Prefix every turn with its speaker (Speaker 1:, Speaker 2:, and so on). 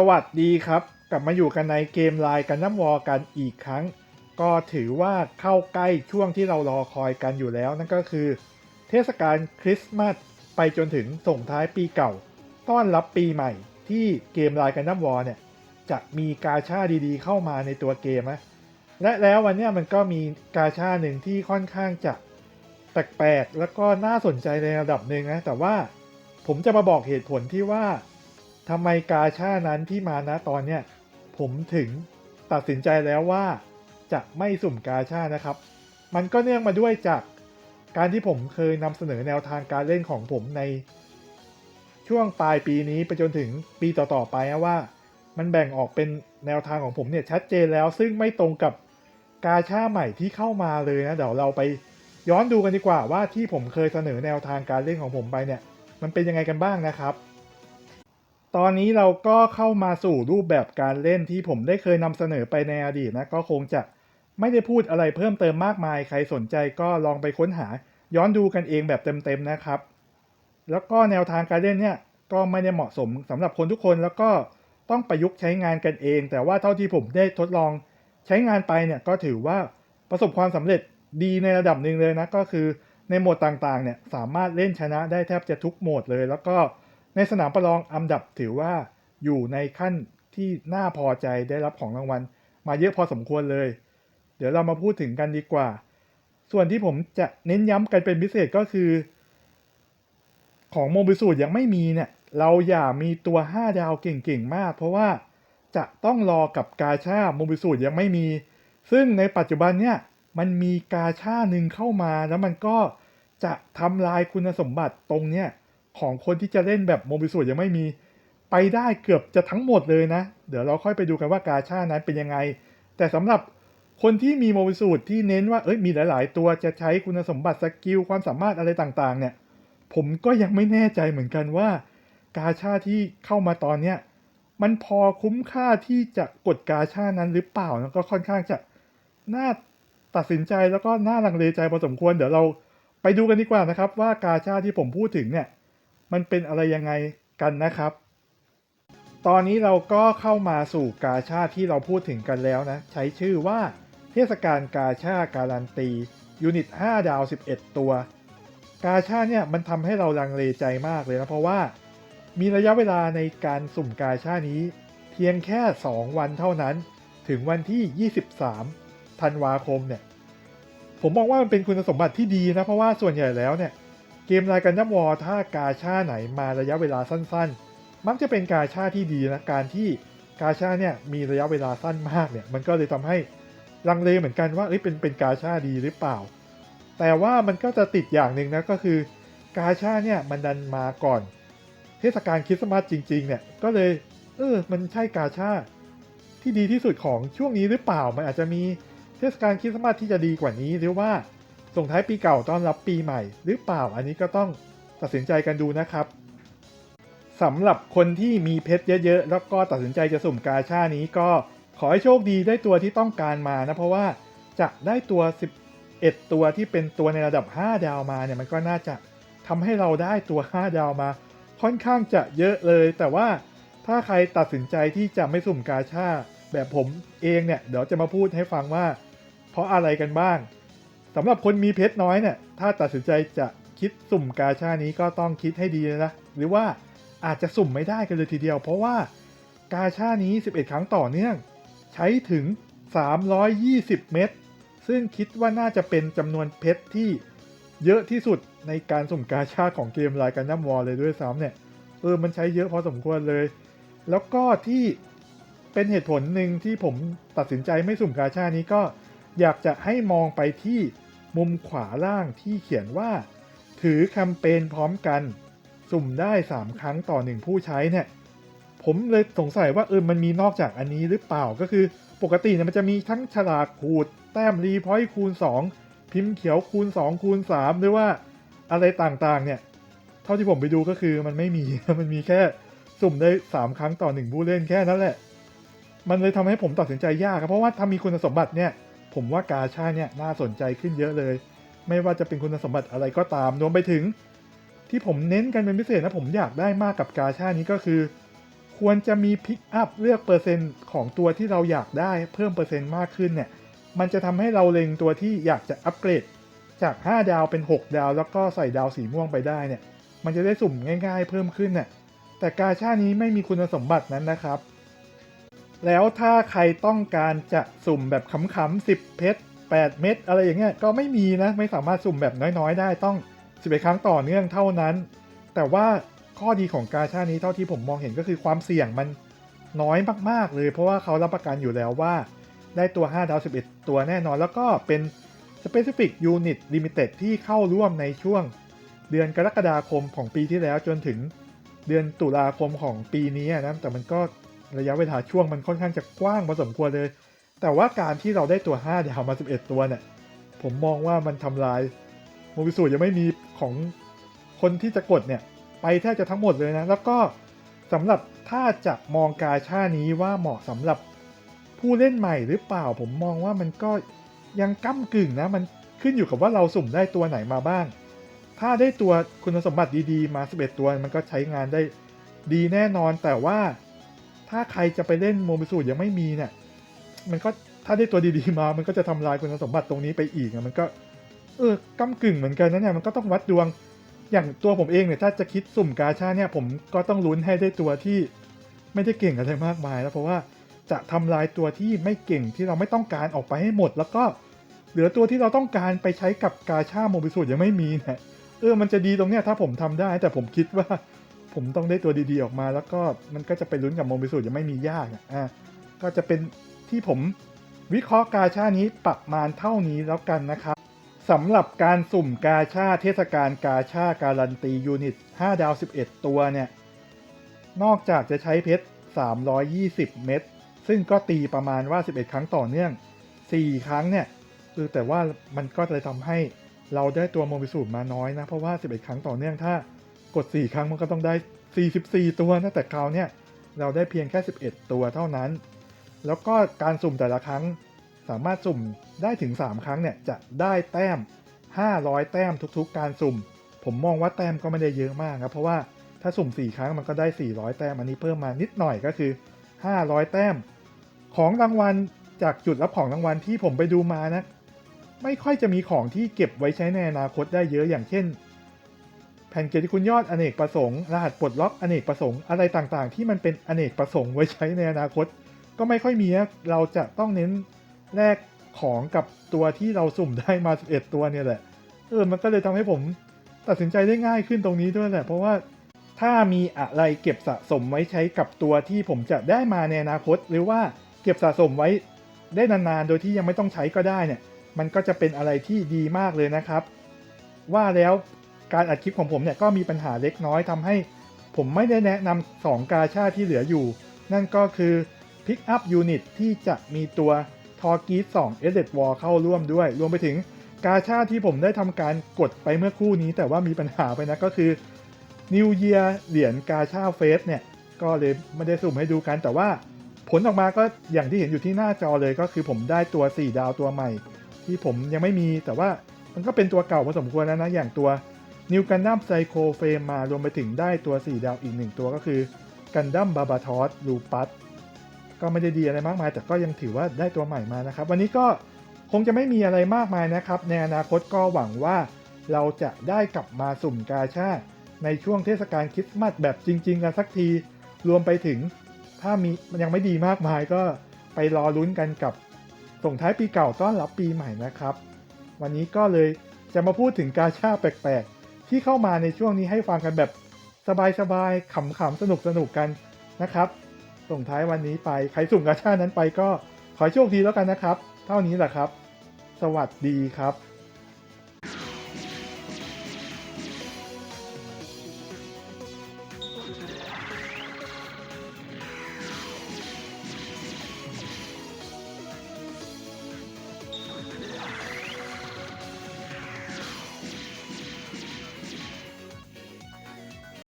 Speaker 1: สวัสดีครับ กลับมาอยู่กันในเกมไลน์กันน้ำวอลกันอีกครั้ง ก็ถือว่าเข้าใกล้ช่วงที่เรารอคอยกันอยู่แล้ว นั่นก็คือ เทศกาลคริสต์มาสไปจนถึงส่งท้ายปีเก่า ต้อนรับปีใหม่ ที่เกมไลน์กันน้ำวอลเนี่ยจะมีกาชาดีๆ เข้ามาในตัวเกมนะและแล้ววันนี้มันก็มีกาชาหนึ่งที่ค่อนข้างจะแปลกๆแล้วก็น่าสนใจในระดับหนึ่งนะแต่ว่าผมจะมาบอกเหตุผลที่ว่า ทำไมกาชานั้นที่มานะตอนเนี้ยผมถึงตัดสินใจแล้วว่าจะไม่สุ่มกาชานะครับ มันก็เนื่องมาด้วยจากการที่ผมเคยนำเสนอแนวทางการเล่นของผมใน ช่วงปลายปีนี้ไปจนถึงปีต่อๆไปนะว่า มันแบ่งออกเป็นแนวทางของผมเนี่ยชัดเจนแล้ว ซึ่งไม่ตรงกับกาชาใหม่ที่เข้ามาเลยนะเดี๋ยวเราไปย้อนดูกันดีกว่าว่าที่ผมเคยเสนอแนวทางการเล่นของผมไปเนี่ย มันเป็นยังไงกันบ้างนะครับ ตอนนี้เราก็เข้ามาสู่รูปแบบการเล่นที่ผมได้เคยนำเสนอไปในอดีตนะ ก็คงจะไม่ได้พูดอะไรเพิ่มเติมมากมาย ใครสนใจก็ลองไปค้นหา ย้อนดูกันเองแบบเต็มๆนะครับ แล้วก็แนวทางการเล่นเนี่ยก็ไม่ได้เหมาะสมสำหรับคนทุกคนแล้วก็ต้องประยุกต์ใช้งานกันเอง แต่ว่าเท่าที่ผมได้ทดลองใช้งานไปเนี่ยก็ถือว่าประสบความสำเร็จดีในระดับหนึ่งเลยนะก็คือในโหมดต่างๆเนี่ยสามารถเล่นชนะได้แทบจะทุกโหมดเลย แล้วก็ ในสนามประลองอันดับถือว่าอยู่ในขั้นที่น่าพอใจได้รับของรางวัล มาเยอะพอสมควรเลย เดี๋ยวเรามาพูดถึงกันดีกว่า ส่วนที่ผมจะเน้นย้ำกันเป็นพิเศษก็คือ ของโมบิสูตรยังไม่มีเนี่ยเราอย่ามีตัว 5 ดาวเก่งๆ มาก เพราะว่าจะต้องรอกับกาชาโมบิสูตรยังไม่มี ซึ่งในปัจจุบันเนี่ยมันมีกาชาหนึ่งเข้ามาแล้วมันก็จะทำลายคุณสมบัติตรงเนี้ย ของคนที่จะเล่นแบบโมบิสูตรยังไม่มี ไปได้เกือบจะทั้งหมดเลยนะ เดี๋ยวเราค่อยไปดูกันว่ากาชานั้นเป็นยังไง แต่สำหรับคนที่มีโมบิสูตรที่เน้นว่าเอ้ยมีหลาย ๆ ตัวจะใช้คุณสมบัติสกิลความสามารถอะไรต่าง ๆ เนี่ย ผมก็ยังไม่แน่ใจเหมือนกันว่ากาชาที่เข้ามาตอนเนี้ยมันพอคุ้มค่าที่จะกดกาชานั้นหรือเปล่าแล้วก็ค่อนข้างจะน่าตัดสินใจแล้วก็น่าลังเลใจพอสมควรเดี๋ยวเราไปดูกันดีกว่านะครับว่ากาชาที่ผมพูดถึงเนี่ย มันเป็นอะไรยังไงกันนะครับ ตอนนี้เราก็เข้ามาสู่กาชาที่เราพูดถึงกันแล้วนะ ใช้ชื่อว่าเทศกาลกาชาการันตียูนิต 5 ดาว 11 ตัว กาชาเนี่ยมันทำให้เราลังเลใจมากเลยนะ เพราะว่ามีระยะเวลาในการสุ่มกาชานี้ เพียงแค่ 2 วันเท่านั้น ถึงวันที่ 23 ธันวาคมเนี่ย ผมมองว่ามันเป็นคุณสมบัติที่ดีนะ เพราะว่าส่วนใหญ่แล้วเนี่ย เกมรายการนับวอร์ถ้ากาชาไหนมาระยะเวลาสั้น ๆ มักจะเป็นกาชาที่ดีนะการที่กาชาเนี่ยมีระยะเวลาสั้นมากเนี่ยมันก็เลยทำให้ลังเลเหมือนกันว่าเอ้ยเป็นเป็นกาชาดีหรือเปล่า แต่ว่ามันก็จะติดอย่างหนึ่งนะก็คือกาชาเนี่ยมันดันมาก่อน เทศกาลคริสต์มาสจริงๆเนี่ยก็เลยเออมันใช่กาชาที่ดีที่สุดของช่วงนี้หรือเปล่า มันอาจจะมีเทศกาลคริสต์มาสที่จะดีกว่านี้หรือว่า ส่งท้ายปีเก่าต้อนรับปีใหม่ หรือเปล่าอันนี้ก็ต้องตัดสินใจกันดูนะครับสำหรับคนที่มีเพชรเยอะๆ แล้วก็ตัดสินใจจะสุ่มกาชานี้ก็ขอให้โชคดีได้ตัวที่ต้องการมานะ เพราะว่าจะได้ตัว 11 ตัวที่เป็นตัวในระดับ 5 ดาวมาเนี่ยมันก็น่าจะทำให้เราได้ตัว 5 ดาวมา ค่อนข้างจะเยอะเลย แต่ว่าถ้าใครตัดสินใจที่จะไม่สุ่มกาชาแบบผมเองเนี่ยเดี๋ยวจะมาพูดให้ฟังว่า เพราะอะไรกันบ้าง สำหรับคนมีเพชรน้อยเนี่ย ถ้าตัดสินใจจะคิดสุ่มกาชานี้ก็ต้องคิดให้ดีนะ หรือว่าอาจจะสุ่มไม่ได้กันเลยทีเดียว เพราะว่ากาชานี้ 11 ครั้งต่อเนื่อง ใช้ถึง 320 เม็ด ซึ่งคิดว่าน่าจะเป็นจำนวนเพชรที่เยอะที่สุดในการสุ่มกาชาของเกมรายการน้ำวอลเลยด้วยซ้ำเนี่ย เออ มันใช้เยอะพอสมควรเลย แล้วก็ที่เป็นเหตุผลหนึ่งที่ผมตัดสินใจไม่สุ่มกาชานี้ก็อยากจะให้มองไปที่ มุมขวาล่างที่เขียนว่า ถือแคมเปญพร้อมกัน สุ่มได้ 3 ครั้งต่อ 1 ผู้ใช้เนี่ยผมเลยสงสัยว่าเออมันมีนอกจากอันนี้หรือเปล่าก็คือปกติเนี่ยมันจะมีทั้งฉลากขูด แต้มรีพอยต์คูณ 2 พิมพ์เขียวคูณ 2 คูณ 3 หรือว่าอะไรต่างๆ เนี่ย เท่าที่ผมไปดูก็คือมันไม่มีมันมีแค่สุ่มได้ 3 ครั้งต่อ 1 ผู้เล่นแค่นั้นแหละ มันเลยทำให้ผมตัดสินใจยากครับเพราะว่าถ้ามีคุณสมบัติเนี่ย ผมว่ากาชาเนี่ยน่าสนใจขึ้นเยอะเลย ไม่ว่าจะเป็นคุณสมบัติอะไรก็ตามรวมไปถึง ที่ผมเน้นกันเป็นพิเศษนะผมอยากได้มากกับกาชานี้ก็คือ ควรจะมีพิกอัพเลือกเปอร์เซ็นต์ของตัวที่เราอยากได้เพิ่มเปอร์เซ็นต์มากขึ้นเนี่ยมันจะทำให้เราเล็งตัวที่อยากจะอัปเกรดจาก 5 ดาวเป็น 6 ดาว แล้วก็ใส่ดาวสีม่วงไปได้เนี่ย มันจะได้สุ่มง่าย ๆ เพิ่มขึ้นน่ะแต่กาชานี้ไม่มีคุณสมบัตินั้นนะครับ แล้วถ้าใครต้องการจะสุ่มแบบขำๆ10 เพชร 8 เม็ดอะไรอย่างเงี้ยก็ไม่มีนะ ไม่สามารถสุ่มแบบน้อยๆ ได้ต้อง 11 ครั้งต่อเนื่องเท่านั้น แต่ว่าข้อดีของกาชานี้เท่าที่ผมมองเห็นก็คือความเสี่ยงมันน้อยมากๆเลย เพราะว่าเขารับประกันอยู่แล้วว่า ได้ตัว 5 ดาว 11 ตัวแน่นอน แล้วก็เป็น Specific Unit Limited ที่เข้าร่วมในช่วงเดือนกรกฎาคมของปีที่แล้วจนถึงเดือนตุลาคมของปีนี้นะแต่มันก็ ระยะเวลาช่วงมันค่อนข้างจะกว้างพอสมควรเลย แต่ว่าการที่เราได้ตัว 5 ดาวมา 11 ตัวเนี่ย ผมมองว่ามันทำลายโมบิสูยังไม่มีของคนที่จะกดเนี่ย ไปแทบจะทั้งหมดเลยนะ แล้วก็สำหรับถ้าจะมองกาชานี้ว่าเหมาะสำหรับผู้เล่นใหม่หรือเปล่า ผมมองว่ามันก็ยังก้ากึ่งนะ มันขึ้นอยู่กับว่าเราสุ่มได้ตัวไหนมาบ้าง ถ้าได้ตัวคุณสมบัติดีๆ มา 11 ตัว มันก็ใช้งานได้ดีแน่นอนแต่ว่า ถ้าใครจะไปเล่นโมบิสูยังไม่มีเนี่ย มันก็ถ้าได้ตัวดีๆมา มันก็จะทำลายคุณสมบัติตรงนี้ไปอีกอะมันก็ เออก้ากึ่งเหมือนกันนะเนี่ยมันก็ต้องวัดดวง อย่างตัวผมเองเนี่ยถ้าจะคิดสุ่มกาชาเนี่ย ผมก็ต้องลุ้นให้ได้ตัวที่ไม่ได้เก่งอะไรมากมายแล้วเพราะว่าจะทำลายตัวที่ไม่เก่งที่เราไม่ต้องการออกไปให้หมด แล้วก็เหลือตัวที่เราต้องการไปใช้กับกาชาโมบิสูยังไม่มีเนี่ยเออมันจะดีตรงเนี้ยถ้าผมทำได้ แต่ผมคิดว่า ผมต้องได้ตัวดีๆออกมา แล้วก็มันก็จะไปลุ้นกับโมบิสูยังไม่มียากอะอะก็จะเป็นที่ผมวิเคราะห์กาชานี้ประมาณเท่านี้แล้วกันนะครับสำหรับการสุ่มกาชาเทศกาลกาชาการันตียูนิต 5 ดาว 11 ตัวเนี่ย นอกจากจะใช้เพชร 320 เม็ดซึ่งก็ตีประมาณว่า 11 ครั้งต่อเนื่อง 4 ครั้งเนี่ยเออแต่ว่ามันก็จะทำให้เราได้ตัวโมบิสูตรมาน้อยนะ เพราะว่า 11 ครั้งต่อเนื่องถ้า กด 4 ครั้งมันก็ต้องได้ 44 ตัวนะแต่คราวเนี่ยเราได้เพียงแค่ 11 ตัวเท่านั้น แล้วก็การสุ่มแต่ละครั้งสามารถสุ่มได้ถึง 3 ครั้งเนี่ยจะได้แต้ม 500 แต้มทุกๆ การสุ่ม ผมมองว่าแต้มก็ไม่ได้เยอะมากครับเพราะว่าถ้าสุ่ม 4 ครั้งมันก็ได้ 400 แต้มอันนี้เพิ่มมานิดหน่อยก็คือ 500 แต้ม ของรางวัลจากจุดรับของรางวัลที่ผมไปดูมานะ ไม่ค่อยจะมีของที่เก็บไว้ใช้ในอนาคตได้เยอะอย่างเช่น ผ่นเกียรติคุณยอดอเนกประสงค์รหัสปลดล็อกอเนกประสงค์อะไรต่างๆ ที่มันเป็นอเนกประสงค์ไว้ใช้ในอนาคต ก็ไม่ค่อยมีนะเราจะต้องเน้นแลกของกับตัวที่เราสุ่มได้มา 11 ตัวเนี่ยแหละเออมันก็เลยทำให้ผมตัดสินใจได้ง่ายขึ้นตรงนี้ด้วยแหละ เพราะว่าถ้ามีอะไรเก็บสะสมไว้ใช้กับตัวที่ผมจะได้มาในอนาคต หรือว่าเก็บสะสมไว้ได้นานๆ โดยที่ยังไม่ต้องใช้ก็ได้เนี่ย มันก็จะเป็นอะไรที่ดีมากเลยนะครับ ว่าแล้ว การอัดคลิปของผมเนี่ยก็มีปัญหาเล็กน้อยทำให้ ผมไม่ได้แนะนำสองกาชาที่เหลืออยู่ นั่นก็คือ Pick Up Unit ที่จะมีตัวทอร์กีส2 e d d e d Wall เข้าร่วมด้วย รวมไปถึงกาชาที่ผมได้ทำการกดไปเมื่อครู่นี้ แต่ว่ามีปัญหาไปนะก็คือ New Year เหรียญกาชาเฟสเนี่ย ก็เลยไม่ได้สุ่มให้ดูกันแต่ว่าผลออกมาก็อย่างที่เห็นอยู่ที่หน้าจอเลยก็คือผมได้ตัว 4 ดาวตัวใหม่ ที่ผมยังไม่มีแต่ว่ามันก็เป็นตัวเก่าพอสมควรแล้วนะอย่างตัว New Gundam Psycho Frame มารวมไปถึงได้ตัว 4 ดาวอีกหนึ่งตัวก็คือ Gundam Barbatos Lupus ก็ไม่ได้ดีอะไรมากมาย แต่ก็ยังถือว่าได้ตัวใหม่มานะครับ วันนี้ก็คงจะไม่มีอะไรมากมายนะครับ ในอนาคตก็หวังว่าเราจะได้กลับมาสุ่มกาชาในช่วงเทศกาลคริสต์มาสแบบจริง ๆ กันสักที รวมไปถึงถ้ามีมันยังไม่ดีมากมายก็ไปรอลุ้นกันกับส่งท้ายปีเก่าต้อนรับปีใหม่นะครับ วันนี้ก็เลยจะมาพูดถึงกาชาแปลกๆ ที่เข้ามาในช่วงนี้ให้ฟังกันแบบสบายๆขำๆสนุกๆกันนะครับส่งท้ายวันนี้ไปใครสุ่มกาชานั้นไปก็ขอโชคดีแล้วกันนะครับ เท่านี้แหละครับ สวัสดีครับ